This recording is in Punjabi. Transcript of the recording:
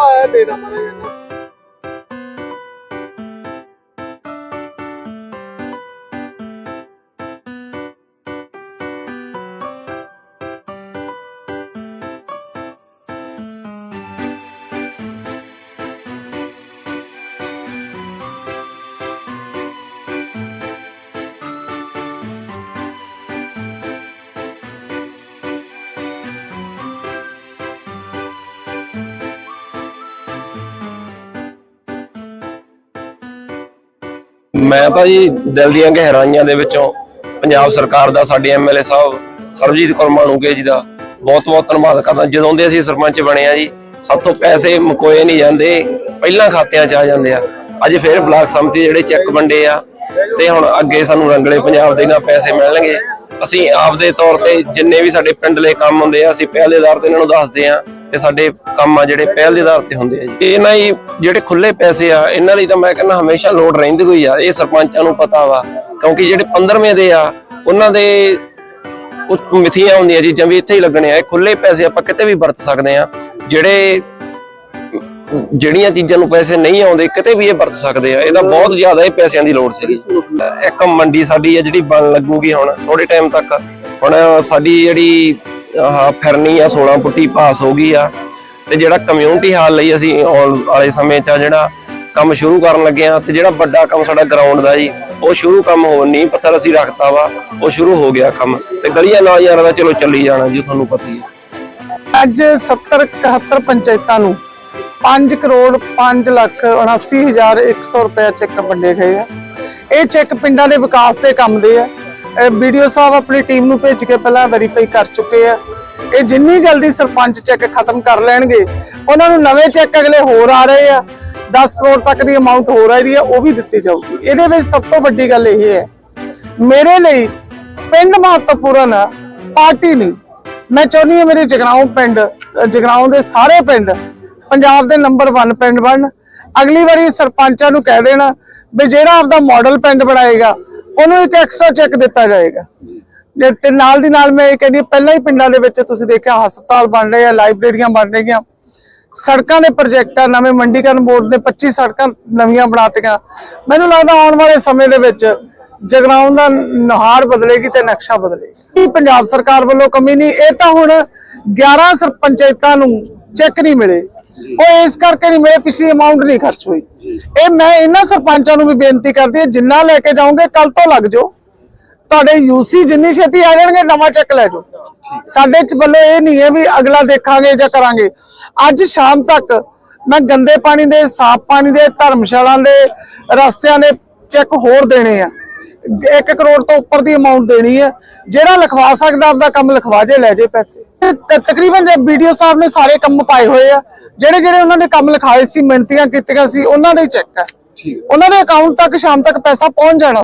ਆਇਆ ਦੇ ਦਾ ਮੈਂ ਤਾਂ ਜੀ ਦਿਲ ਦੀਆਂ ਗਹਿਰਾਈਆਂ ਦੇ ਵਿੱਚੋਂ ਪੰਜਾਬ ਸਰਕਾਰ ਦਾ, ਸਾਡੇ ਐਮਐਲਏ ਸਾਹਿਬ, ਸਰਬਜੀਤ ਕੌਰ ਮਾਨੂਕੇ ਜੀ ਦਾ ਬਹੁਤ ਬਹੁਤ ਧੰਨਵਾਦ ਕਰਦਾ। ਜਦੋਂ ਦੇ ਅਸੀਂ ਸਰਪੰਚ ਬਣੇ ਆ ਜੀ, ਸਭ ਤੋਂ ਪੈਸੇ ਮੁਕੋਏ ਨਹੀਂ ਜਾਂਦੇ, ਪਹਿਲਾਂ ਖਾਤਿਆਂ 'ਚ ਆ ਜਾਂਦੇ ਆ। ਅੱਜ ਫਿਰ ਬਲਾਕ ਸੰਮਤੀ ਜਿਹੜੇ ਚੈੱਕ ਵੰਡੇ ਆ, ਤੇ ਹੁਣ ਅੱਗੇ ਸਾਨੂੰ ਰੰਗਲੇ ਪੰਜਾਬ ਦੇ ਨਾਲ ਪੈਸੇ ਮਿਲਣਗੇ। ਅਸੀਂ ਆਪਦੇ ਤੌਰ ਤੇ ਜਿੰਨੇ ਵੀ ਸਾਡੇ ਪਿੰਡ ਲਈ ਕੰਮ ਹੁੰਦੇ ਆ, ਅਸੀਂ ਪਹਿਲੇ ਆਧਾਰ ਤੇ ਇਹਨਾਂ ਨੂੰ ਦੱਸਦੇ ਆ ਤੇ ਸਾਡੇ ਕੰਮ ਆ ਜਿਹੜੇ ਪਹਿਲ ਦੇ ਆਧਾਰ ਤੇ ਹੁੰਦੇ ਆ ਜੀ। ਇਹਨਾਂ ਹੀ ਜਿਹੜੇ ਖੁੱਲੇ ਪੈਸੇ ਆ, ਇਹਨਾਂ ਲਈ ਤਾਂ ਮੈਂ ਕਹਿੰਦਾ ਹਮੇਸ਼ਾ ਲੋੜ ਰਹਿੰਦੀ ਹੋਈ ਆ। ਇਹ ਸਰਪੰਚਾਂ ਨੂੰ ਪਤਾ ਵਾ, ਕਿਉਂਕਿ ਜਿਹੜੇ 15ਵੇਂ ਦੇ ਆ, ਉਹਨਾਂ ਦੇ ਉਹ ਮਿਥੀਆਂ ਹੁੰਦੀਆਂ ਚੀਜ਼ਾਂ ਵੀ ਇੱਥੇ ਹੀ ਲੱਗਣੇ ਆ। ਇਹ ਖੁੱਲੇ ਪੈਸੇ ਆਪਾਂ ਕਿਤੇ ਵੀ ਵਰਤ ਸਕਦੇ ਆ। ਜਿਹੜੇ ਜਿਹੜੀਆਂ ਚੀਜ਼ਾਂ ਨੂੰ ਪੈਸੇ ਨਹੀਂ ਆਉਂਦੇ, ਕਿਤੇ ਵੀ ਇਹ ਵਰਤ ਸਕਦੇ ਆ। ਇਹਦਾ ਬਹੁਤ ਜ਼ਿਆਦਾ ਇਹ ਪੈਸਿਆਂ ਦੀ ਲੋੜ ਸੀ ਇੱਕ ਮੰਡੀ ਸਾਡੀ ਆ ਜਿਹੜੀ ਬਣ ਲੱਗੂਗੀ ਹੁਣ ਥੋੜੇ ਟਾਈਮ ਤੱਕ। ਹੁਣ ਸਾਡੀ ਜਿਹੜੀ ਆਹ ਫਿਰਨੀ ਆ 16 ਫੁੱਟੀ ਪਾਸ ਹੋ ਗਈ ਆ। ਤੇ ਜਿਹੜਾ ਕਮਿਊਨਿਟੀ ਹਾਲ ਲਈ ਅਸੀਂ ਆਉਣ ਵਾਲੇ ਸਮੇਂ 'ਚ ਜਿਹੜਾ ਕੰਮ ਸ਼ੁਰੂ ਕਰਨ ਲੱਗੇ ਆ, ਤੇ ਜਿਹੜਾ ਵੱਡਾ ਕੰਮ ਸਾਡਾ ਗਰਾਊਂਡ ਦਾ ਜੀ, ਉਹ ਸ਼ੁਰੂ ਕੰਮ ਹੋ ਨਹੀਂ ਪੱਥਰ ਅਸੀਂ ਰੱਖਤਾ ਵਾ, ਉਹ ਸ਼ੁਰੂ ਹੋ ਗਿਆ ਕੰਮ। ਤੇ ਗਲੀਆਂ ਨਾਲ ਯਾਰ ਦਾ ਚਲੋ ਚੱਲੀ ਜਾਣਾ ਜੀ, ਤੁਹਾਨੂੰ ਪਤਾ ਹੀ ਹੈ ਅੱਜ 70 71 ਪੰਚਾਇਤਾਂ ਨੂੰ 5 ਕਰੋੜ 5 ਲੱਖ 79100 ਰੁਪਏ ਚੈੱਕ ਵੰਡੇ ਗਏ ਆ। ਇਹ ਚੈੱਕ ਪਿੰਡਾਂ ਦੇ ਵਿਕਾਸ ਦੇ ਕੰਮ ਦੇ ਆ। ਵੀਡੀਓ ਸਾਹਿਬ ਆਪਣੀ ਟੀਮ ਨੂੰ ਭੇਜ ਕੇ ਪਹਿਲਾਂ ਵੈਰੀਫਾਈ ਕਰ ਚੁੱਕੇ ਆ। ਇਹ ਜਿੰਨੀ ਜਲਦੀ ਸਰਪੰਚ ਚੈੱਕ ਖਤਮ ਕਰ ਲੈਣਗੇ ਉਹਨਾਂ ਨੂੰ ਨਵੇਂ ਚੈੱਕ ਅਗਲੇ ਹੋਰ ਆ ਰਹੇ ਆ। 10 ਕਰੋੜ ਤੱਕ ਦੀ ਅਮਾਉਂਟ ਹੋ ਰਹੀ ਹੈ ਉਹ ਵੀ ਦਿੱਤੀ ਜਾਊਗੀ। ਇਹਦੇ ਵਿੱਚ ਸਭ ਤੋਂ ਵੱਡੀ ਗੱਲ ਇਹ ਹੈ ਮੇਰੇ ਲਈ ਪਿੰਡ ਮਹੱਤਵਪੂਰਨ ਪਾਰਟੀ ਨਹੀਂ। ਮੈਂ ਚਾਹੁੰਦੀ ਹਾਂ ਮੇਰੇ ਜਗਰਾਉਂ ਪਿੰਡ ਅ, ਜਗਰਾਉਂ ਦੇ ਸਾਰੇ ਪਿੰਡ ਪੰਜਾਬ ਦੇ ਨੰਬਰ 1 ਪਿੰਡ ਬਣਨ ਅਗਲੀ ਵਾਰੀ ਸਰਪੰਚਾਂ ਨੂੰ ਕਹਿ ਦੇਣਾ ਵੀ ਜਿਹੜਾ ਆਪਦਾ ਮਾਡਲ ਪਿੰਡ ਬਣਾਏਗਾ ਉਹਨੂੰ ਇੱਕ ਐਕਸਟਰਾ ਚੈੱਕ ਦਿੱਤਾ ਜਾਏਗਾ। ਤੇ ਨਾਲ ਦੀ ਨਾਲ ਮੈਂ ਇਹ ਕਹਿੰਦੀ ਪਹਿਲਾਂ ਹੀ ਪਿੰਡਾਂ ਦੇ ਵਿੱਚ ਤੁਸੀਂ ਦੇਖਿਆ ਹਸਪਤਾਲ ਬਣ ਰਹੇ ਆ, ਲਾਇਬ੍ਰੇਰੀਆਂ ਬਣ ਰਹੀਆਂ। ਸੜਕਾਂ ਦੇ ਪ੍ਰੋਜੈਕਟ ਆ, ਨਵੇਂ ਮੰਡੀਕਰਨ ਬੋਰਡ ਨੇ 25 ਸੜਕਾਂ ਨਵੀਆਂ ਬਣਾਤੀਆਂ ਮੈਨੂੰ ਲੱਗਦਾ ਆਉਣ ਵਾਲੇ ਸਮੇਂ ਦੇ ਵਿੱਚ ਜਗਰਾਉਂ ਦਾ ਨਹਾਰ ਬਦਲੇਗੀ ਤੇ ਨਕਸ਼ਾ ਬਦਲੇਗੀ। ਪੰਜਾਬ ਸਰਕਾਰ ਵੱਲੋਂ ਕਮੀ ਨਹੀਂ, ਇਹ ਤਾਂ ਹੁਣ 11 ਸਰ ਪੰਚਾਇਤਾਂ ਨੂੰ ਚੈੱਕ ਨਹੀਂ ਮਿਲੇ। ਉਹ ਇਸ ਕਰਕੇ ਨਹੀਂ ਮਿਲੇ ਪਿਛਲੀ ਅਮਾਉਂਟ ਨਹੀਂ ਖਰਚ ਹੋਈ। ਇਹ ਮੈਂ ਇਹਨਾਂ ਸਰਪੰਚਾਂ ਨੂੰ ਵੀ ਬੇਨਤੀ ਕਰਦੀ ਹਾਂ ਜਿੰਨਾ ਲੈ ਕੇ ਜਾਓਗੇ ਕੱਲ ਤੋਂ ਲੱਗ ਜਾਓ। ਤੁਹਾਡੇ ਯੂਸੀ ਜਿੰਨੀ ਛੇਤੀ ਆ ਜਾਣਗੇ ਨਵਾਂ ਚੈੱਕ ਲੈ ਜਾਓ। ਸਾਡੇ ਚ ਵੱਲੋਂ ਇਹ ਨਹੀਂ ਹੈ ਵੀ ਅਗਲਾ ਦੇਖਾਂਗੇ ਜਾਂ ਕਰਾਂਗੇ। ਅੱਜ ਸ਼ਾਮ ਤੱਕ ਮੈਂ ਗੰਦੇ ਪਾਣੀ ਦੇ ਸਾਫ਼ ਪਾਣੀ ਦੇ ਧਰਮਸ਼ਾਲਾ ਦੇ ਰਸਤਿਆਂ ਦੇ ਚੈੱਕ ਹੋਰ ਦੇਣੇ ਆ। 1 ਕਰੋੜ ਤੋਂ ਉੱਪਰ ਦੀ ਅਮਾਉਂਟ ਦੇਣੀ ਹੈ ਜਿਹੜਾ ਲਿਖਵਾ ਸਕਦਾ ਆਪਦਾ ਕੰਮ ਲਿਖਵਾ ਜੇ ਲੈ ਜੇ ਪੈਸੇ। ਤਕਰੀਬਨ ਜੇ ਵੀਡੀਓ ਸਾਹਿਬ ਨੇ ਸਾਰੇ ਕੰਮ ਪਾਏ ਹੋਏ ਆ। ਜਿਹੜੇ ਜਿਹੜੇ ਉਹਨਾਂ ਨੇ ਕੰਮ ਲਿਖਾਏ ਸੀ ਮਿਹਨਤੀਆਂ ਕੀਤੀਆਂ ਸੀ ਉਹਨਾਂ ਦੇ ਚੈੱਕ ਹੈ। ਉਹਨਾਂ ਦੇ ਅਕਾਊਂਟ ਤੱਕ ਸ਼ਾਮ ਤੱਕ ਪੈਸਾ ਪਹੁੰਚ ਜਾਣਾ।